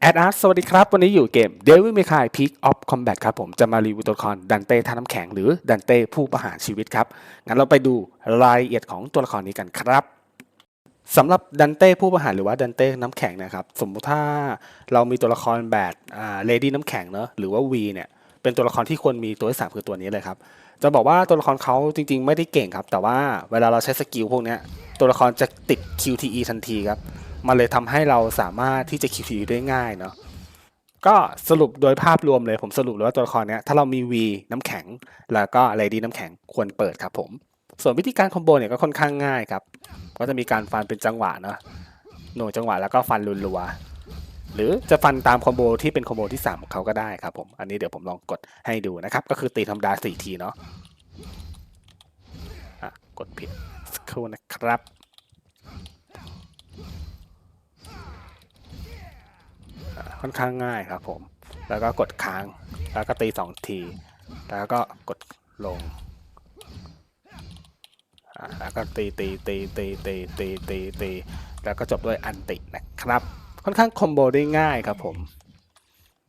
แอดอาร์ตสวัสดีครับ วันนี้อยู่เกม Devil May Cry Peak of Combat ครับผมจะมารีวิวตัวละครดันเต้ท่าน้ำแข็งหรือดันเต้ผู้ประหารชีวิตครับ งั้นเราไปดูรายละเอียดของตัวละครนี้กันครับสำหรับดันเต้ผู้ประหารหรือว่าดันเต้น้ำแข็งนะครับ สมมุติถ้าเรามีตัวละครแบบเลดี้น้ำแข็งเนอะหรือว่า V เนี่ยเป็นตัวละครที่ควรมีตัวที่สามคือตัวนี้เลยครับจะบอกว่าตัวละครเขาจริง ๆ ไม่ได้เก่งครับ แต่ว่าเวลาเราใช้สกิลพวกเนี้ยตัวละครจะติด QTE ทันทีครับ มันเลยทำให้เราสามารถที่จะ QTE ได้ง่ายเนาะก็สรุปโดยภาพรวมเลยผมสรุปเลยว่าตัวละครเนี้ยถ้าเรามี V น้ำแข็ง แล้วก็ Lady น้ำแข็งควรเปิดครับผม ส่วนวิธีการคอมโบเนี่ยก็ค่อนข้างง่ายครับ ก็จะมีการฟันเป็นจังหวะเนาะหน่วยจังหวะแล้วก็ฟันรัวๆหรือจะฟันตามคอมโบที่เป็นคอมโบที่ 3 ของเขาก็ได้ครับผม อันนี้เดี๋ยวผมลองกดให้ดูนะครับ ก็คือตีธรรมดา4ทีเนาะะกดผิดสักครู่นะครับ ค่อนข้างง่ายครับผม แล้วก็กดค้าง แล้วก็ตีสองที แล้วก็กดลง แล้วก็ตีตีตีตีตีตีตีตีแล้วก็จบด้วยอันตินะครับ ค่อนข้างคอมโบได้ง่ายครับผม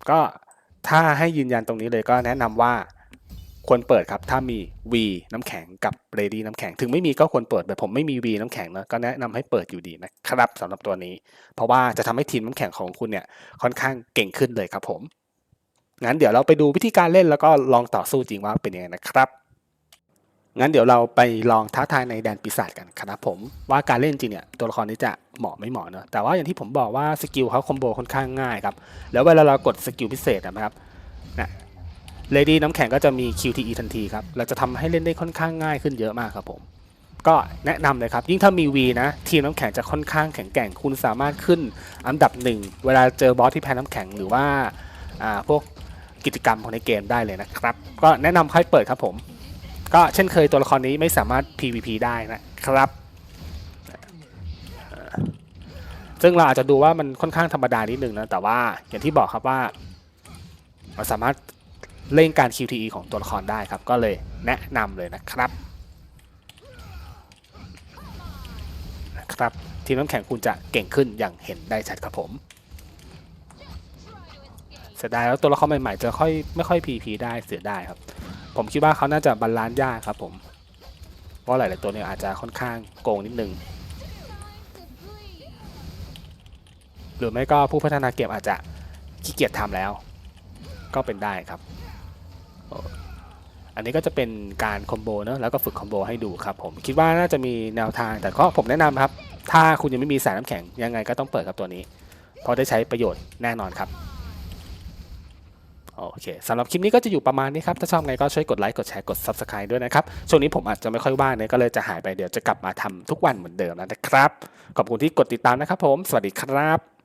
ก็ถ้าให้ยืนยันตรงนี้เลยก็แนะนำว่า ควรเปิดครับ ถ้ามี V น้ำแข็งกับ Ready น้ำแข็ง ถึงไม่มีก็ควรเปิดแต่ผมไม่มี V น้ำแข็งนะก็แนะนำให้เปิดอยู่ดีนะครับสำหรับตัวนี้ เพราะว่าจะทำให้ทีมน้ำแข็งของคุณเนี่ยค่อนข้างเก่งขึ้นเลยครับผม งั้นเดี๋ยวเราไปดูวิธีการเล่นแล้วก็ลองต่อสู้จริงว่าเป็นยังไงนะครับงั้นเดี๋ยวเราไปลองท้าทายในแดนปีศาจกันครับผมว่าการเล่นจริงเนี่ยตัวละครนี้จะเหมาะไม่เหมาะเนอะแต่ว่าอย่างที่ผมบอกว่าสกิลเขาคอมโบค่อนข้างง่ายครับแล้วเวลาเรากดสกิลพิเศษนะครับนะ เลดี้น้ำแข็งก็จะมี QTE ทันทีครับเราจะทำให้เล่นได้ค่อนข้างง่ายขึ้นเยอะมากครับผมก็แนะนำเลยครับ ยิ่งถ้ามี V นะ ทีมน้ำแข็งจะค่อนข้างแข็งแกร่งคุณสามารถขึ้นอันดับหนึ่งเวลาเจอบอสที่แพ้น้ำแข็งหรือว่าพวกกิจกรรมของในเกมได้เลยนะครับ ก็แนะนำให้เปิดครับผม ก็เช่นเคยตัวละครนี้ไม่สามารถ PVP ได้นะครับเอ่อซึ่งเราอาจจะดูว่ามันค่อนข้างธรรมดานิดนึงนะ แต่ว่าอย่างที่บอกครับว่า เราสามารถ เล่นการ QTE ของตัวละครได้ครับ ก็เลยแนะนำเลยนะครับนะครับ ทีมน้ำแข็งคุณจะเก่งขึ้นอย่างเห็นได้ชัดครับผมเสียดายแล้วตัวละครใหม่ๆจะค่อยไม่ค่อย PP ได้เสียได้ครับ ผมคิดว่าเขาน่าจะบาลานซ์ยากครับผมเพราะหลายๆตัวเนี่ยอาจจะค่อนข้างโกงนิดนึงหรือไม่ก็ผู้พัฒนาเกมอาจจะขี้เกียจทำแล้ว ก็เป็นได้ครับ อันนี้ก็จะเป็นการคอมโบเนอะแล้วก็ฝึกคอมโบให้ดูครับผมคิดว่าน่าจะมีแนวทางแต่ก็ผมแนะนำครับ ถ้าคุณยังไม่มีสายน้ำแข็งยังไงก็ต้องเปิดกับตัวนี้ เพราะได้ใช้ประโยชน์แน่นอนครับโอเคสำหรับคลิปนี้ก็จะอยู่ประมาณนี้ครับ ถ้าชอบไงก็ช่วยกดไลค์กดแชร์กด Subscribe ด้วยนะครับ ช่วงนี้ผมอาจจะไม่ค่อยว่างเนี่ยก็เลยจะหายไปเดี๋ยวจะกลับมาทำทุกวันเหมือนเดิมนะครับ ขอบคุณที่กดติดตามนะครับผม สวัสดีครับ